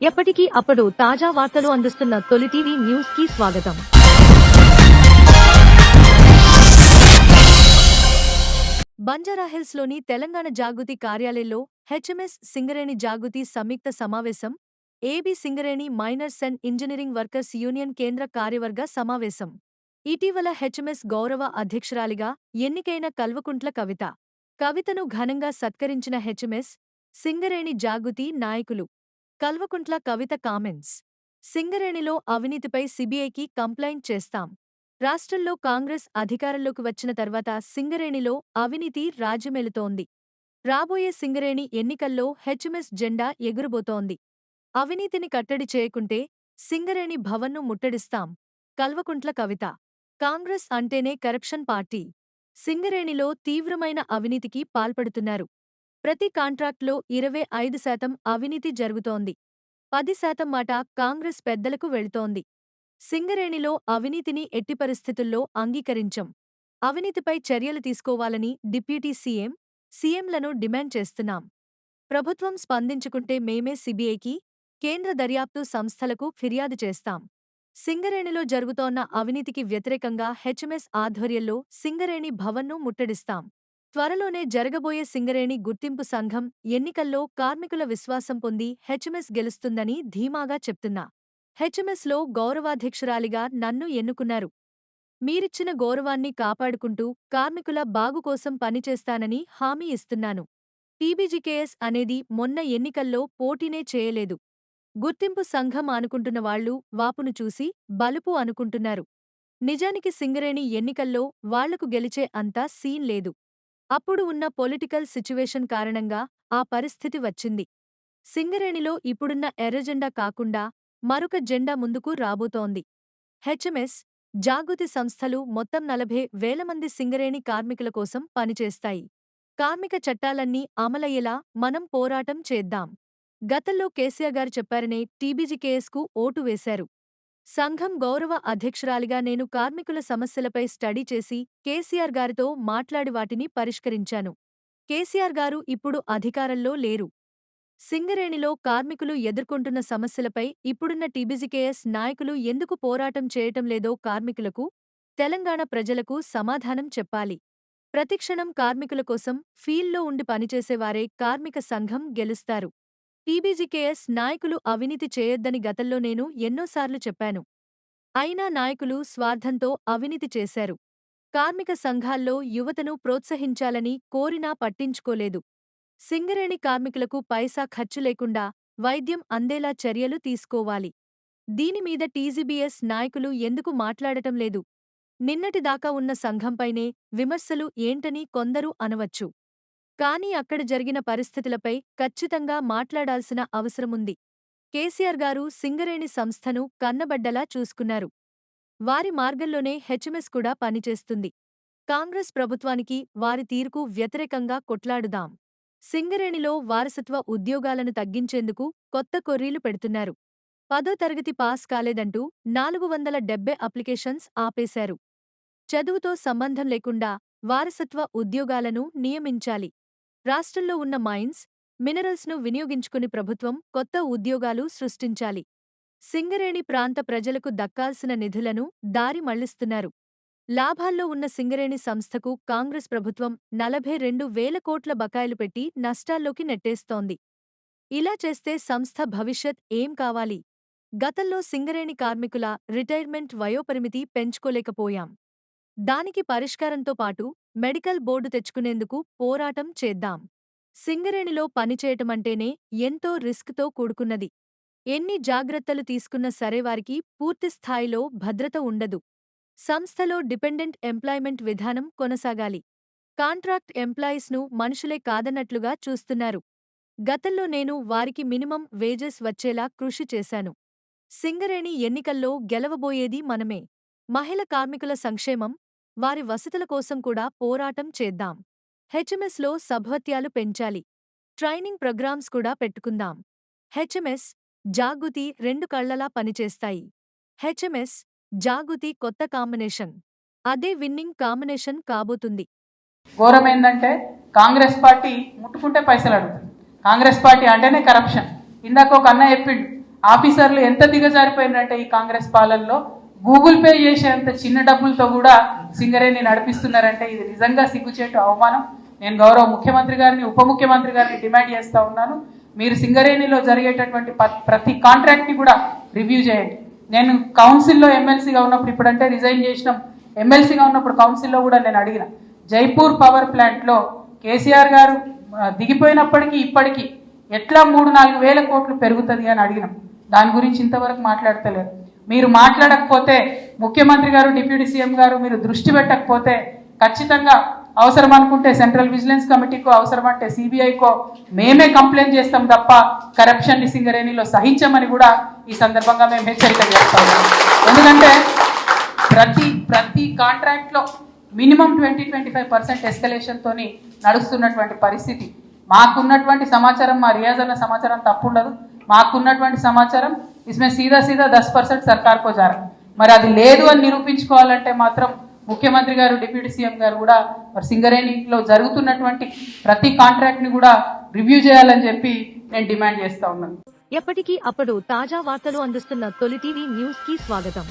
ఎప్పటికీ అప్పుడు తాజా వార్తలు అందిస్తున్న తొలి టీవీ న్యూస్కి స్వాగతం. బంజారాహిల్స్లోని తెలంగాణ జాగృతి కార్యాలయంలో హెచ్ఎంఎస్ సింగరేణి జాగృతి సంయుక్త సమావేశం AB Singareni miners and engineering workers union కేంద్ర కార్యవర్గ సమావేశం. ఇటీవల హెచ్ఎంఎస్ గౌరవ అధ్యక్షురాలిగా ఎన్నికైన కల్వకుంట్ల కవిత. కవితను ఘనంగా సత్కరించిన హెచ్ఎంఎస్ సింగరేణి జాగృతి నాయకులు కల్వకుంట్ల కవిత కామెంట్స్. సింగరేణిలో అవినీతిపై సిబిఐకి కంప్లైంట్ చేస్తాం. రాష్ట్రంలో కాంగ్రెస్ అధికారంలోకి వచ్చిన తర్వాత సింగరేణిలో అవినీతి రాజ్యమేలుతోంది. రాబోయే సింగరేణి ఎన్నికల్లో హెచ్ఎంఎస్ జెండా ఎగురుబోతోంది. అవినీతిని కట్టడి చేయకుంటే సింగరేణి భవన్ను ముట్టడిస్తాం. కల్వకుంట్ల కవిత. కాంగ్రెస్ అంటేనే కరప్షన్ పార్టీ. సింగరేణిలో తీవ్రమైన అవినీతికి పాల్పడుతున్నారు. ప్రతి కాంట్రాక్ట్లో ఇరవై ఐదు శాతం అవినీతి జరుగుతోంది. పది శాతం మాట కాంగ్రెస్ పెద్దలకు వెళుతోంది. సింగరేణిలో అవినీతిని ఎట్టి పరిస్థితుల్లో అంగీకరించం. అవినీతిపై చర్యలు తీసుకోవాలని డిప్యూటీ సీఎం సీఎంలను డిమాండ్ చేస్తున్నాం. ప్రభుత్వం స్పందించుకుంటే మేమే సిబిఐకి కేంద్ర దర్యాప్తు సంస్థలకు ఫిర్యాదు చేస్తాం. సింగరేణిలో జరుగుతోన్న అవినీతికి వ్యతిరేకంగా హెచ్ఎంఎస్ ఆధ్వర్యంలో సింగరేణి భవన్ను ముట్టడిస్తాం. త్వరలోనే జరగబోయే సింగరేణి గుర్తింపు సంఘం ఎన్నికల్లో కార్మికుల విశ్వాసం పొంది హెచ్ఎంఎస్ గెలుస్తుందని ధీమాగా చెప్తున్నా. హెచ్ఎంఎస్లో గౌరవాధ్యక్షురాలిగా నన్ను ఎన్నుకున్నారు. మీరిచ్చిన గౌరవాన్ని కాపాడుకుంటూ కార్మికుల బాగుకోసం పనిచేస్తానని హామీ ఇస్తున్నాను. టీబీజీకేఎస్ అనేది మొన్న ఎన్నికల్లో పోటీనే చేయలేదు. గుర్తింపు సంఘం అనుకుంటున్న వాళ్ళు వాపును చూసి బలుపు అనుకుంటున్నారు. నిజానికి సింగరేణి ఎన్నికల్లో వాళ్ళకు గెలిచే అంతా సీన్ లేదు. అప్పుడు ఉన్న పొలిటికల్ సిచ్యువేషన్ కారణంగా ఆ పరిస్థితి వచ్చింది. సింగరేణిలో ఇప్పుడున్న ఎర్రజెండా కాకుండా మరొక జెండా ముందుకు రాబోతోంది. హెచ్ఎంఎస్ జాగృతి సంస్థలు మొత్తం నలభై వేల మంది సింగరేణి కార్మికుల కోసం పనిచేస్తాయి. కార్మిక చట్టాలన్నీ అమలయ్యేలా మనం పోరాటం చేద్దాం. గతంలో కేసీఆర్ గారు చెప్పారనే టీబీజీకేఎస్కు ఓటు వేశారు. సంఘం గౌరవ అధ్యక్షురాలిగా నేను కార్మికుల సమస్యలపై స్టడీ చేసి కేసీఆర్ గారితో మాట్లాడి వాటిని పరిష్కరించాను. కేసీఆర్ గారు ఇప్పుడు అధికారంలో లేరు. సింగరేణిలో కార్మికులు ఎదుర్కొంటున్న సమస్యలపై ఇప్పుడున్న టీబీజీకేఎస్ నాయకులు ఎందుకు పోరాటం చేయటం లేదో కార్మికులకు తెలంగాణ ప్రజలకు సమాధానం చెప్పాలి. ప్రతిక్షణం కార్మికుల కోసం ఫీల్డ్లో ఉండి పనిచేసేవారే కార్మిక సంఘం గెలుస్తారు. టీబీజీకేఎస్ నాయకులు అవినీతి చేయొద్దని గతంలో నేను ఎన్నోసార్లు చెప్పాను. అయినా నాయకులు స్వార్థంతో అవినీతి చేశారు. కార్మిక సంఘాల్లో యువతను ప్రోత్సహించాలని కోరినా పట్టించుకోలేదు. సింగరేణి కార్మికులకు పైసా ఖర్చు లేకుండా వైద్యం అందేలా చర్యలు తీసుకోవాలి. దీనిమీద టీజీబీఎస్ నాయకులు ఎందుకు మాట్లాడటం లేదు? నిన్నటిదాకా ఉన్న సంఘంపైనే విమర్శలు ఏంటని కొందరు అనవచ్చు. కానీ అక్కడ జరిగిన పరిస్థితులపై ఖచ్చితంగా మాట్లాడాల్సిన అవసరముంది. కేసీఆర్ గారు సింగరేణి సంస్థను కన్నబడ్డలా చూసుకున్నారు. వారి మార్గంలోనే హెచ్ఎంఎస్ కూడా పనిచేస్తుంది. కాంగ్రెస్ ప్రభుత్వానికి వారి తీరుకు వ్యతిరేకంగా కొట్లాడుదాం. సింగరేణిలో వారసత్వ ఉద్యోగాలను తగ్గించేందుకు కొత్త కొర్రీలు పెడుతున్నారు. పదో తరగతి పాస్ కాలేదంటూ నాలుగు వందల డెబ్బై అప్లికేషన్స్ ఆపేశారు. చదువుతో సంబంధం లేకుండా వారసత్వ ఉద్యోగాలను నియమించాలి. రాష్ట్రంలో ఉన్న మైన్స్ మినరల్స్ను వినియోగించుకుని ప్రభుత్వం కొత్త ఉద్యోగాలు సృష్టించాలి. సింగరేణి ప్రాంత ప్రజలకు దక్కాల్సిన నిధులను దారి మళ్ళిస్తున్నారు. లాభాల్లో ఉన్న సింగరేణి సంస్థకు కాంగ్రెస్ ప్రభుత్వం నలభై రెండు వేల కోట్ల బకాయిలు పెట్టి నష్టాల్లోకి నెట్టేస్తోంది. ఇలా చేస్తే సంస్థ భవిష్యత్ ఏం కావాలి? గతంలో సింగరేణి కార్మికుల రిటైర్మెంట్ వయోపరిమితి పెంచుకోలేకపోయాం. దానికి పరిష్కారంతో పాటు మెడికల్ బోర్డు తెచ్చుకునేందుకు పోరాటం చేద్దాం. సింగరేణిలో పనిచేయటమంటేనే ఎంతో రిస్క్తో కూడుకున్నది. ఎన్ని జాగ్రత్తలు తీసుకున్న సరే వారికి పూర్తిస్థాయిలో భద్రత ఉండదు. సంస్థలో డిపెండెంట్ ఎంప్లాయ్మెంట్ విధానం కొనసాగాలి. కాంట్రాక్ట్ ఎంప్లాయీస్ను మనుషులే కాదన్నట్లుగా చూస్తున్నారు. గతంలో నేను వారికి మినిమం వేజెస్ వచ్చేలా కృషి చేశాను. సింగరేణి ఎన్నికల్లో గెలవబోయేది మనమే. మహిళ కార్మికుల సంక్షేమం వారి వసతుల కోసం కూడా పోరాటం చేద్దాం. హెచ్ఎంఎస్లో సభత్యాలు పెంచాలి. ట్రైనింగ్ ప్రోగ్రామ్స్ కూడా పెట్టుకుందాం. హెచ్ఎంఎస్ జాగృతి రెండు కళ్ళలా పనిచేస్తాయి. హెచ్ఎంఎస్ జాగృతి కొత్త కాంబినేషన్. అదే విన్నింగ్ కాంబినేషన్ కాబోతుంది. ఘోరం ఏంటంటే కాంగ్రెస్ పార్టీ ముట్టుకుంటే పైసలు అడుగుతుంది. కాంగ్రెస్ పార్టీ అంటేనే కరప్షన్ ఇందాక ఒక అన్న చెప్పిండు ఆఫీసర్లు ఎంత దిగజారిపోయిందంటే ఈ కాంగ్రెస్ పాలనలో గూగుల్ పే చేసేంత చిన్న డబ్బులతో కూడా సింగరేణి నడిపిస్తున్నారంటే ఇది నిజంగా సిగ్గుచేటు అవమానం. నేను గౌరవ ముఖ్యమంత్రి గారిని ఉప ముఖ్యమంత్రి గారిని డిమాండ్ చేస్తూ ఉన్నాను. మీరు సింగరేణిలో జరిగేటటువంటి ప్రతి కాంట్రాక్ట్ని కూడా రివ్యూ చేయండి. నేను కౌన్సిల్లో ఎమ్మెల్సీగా ఉన్నప్పుడు ఇప్పుడంటే రిజైన్ చేసినాం. ఎమ్మెల్సీగా ఉన్నప్పుడు కౌన్సిల్లో కూడా నేను అడిగిన జైపూర్ పవర్ ప్లాంట్లో కేసీఆర్ గారు దిగిపోయినప్పటికీ ఇప్పటికీ ఎట్లా మూడు నాలుగు వేల కోట్లు పెరుగుతుంది? అని అడిగినాం. దాని గురించి ఇంతవరకు మాట్లాడతలేరు మీరు మాట్లాడకపోతే ముఖ్యమంత్రి గారు డిప్యూటీ సీఎం గారు మీరు దృష్టి పెట్టకపోతే ఖచ్చితంగా అవసరం అనుకుంటే సెంట్రల్ విజిలెన్స్ కమిటీకో అవసరం అంటే సిబిఐకో మేమే కంప్లైంట్ చేస్తాం తప్ప కరప్షన్ని సింగరేణిలో సహించమని కూడా ఈ సందర్భంగా మేము హెచ్చరిక చేస్తాము ఎందుకంటే ప్రతి ప్రతి కాంట్రాక్ట్లో minimum twenty twenty five percent escalation తోని నడుస్తున్నటువంటి పరిస్థితి. మాకున్నటువంటి సమాచారం మా రియాజ్ అన్న సమాచారం తప్పుండదు. మాకున్నటువంటి సమాచారం ఇస్మే సీదా సీదా దస్ పర్సెంట్ సర్కార్ కోజారు మరి అది లేదు అని నిరూపించుకోవాలంటే మాత్రం ముఖ్యమంత్రి గారు డిప్యూటీ సీఎం గారు కూడా మరి సింగరేణిలో జరుగుతున్నటువంటి ప్రతి కాంట్రాక్ట్ని కూడా రివ్యూ చేయాలని చెప్పి నేను డిమాండ్ చేస్తా ఉన్నాను. ఎప్పటికీ అప్పుడు తాజా వార్తలు అందిస్తున్న తొలి టీవీ న్యూస్కి స్వాగతం.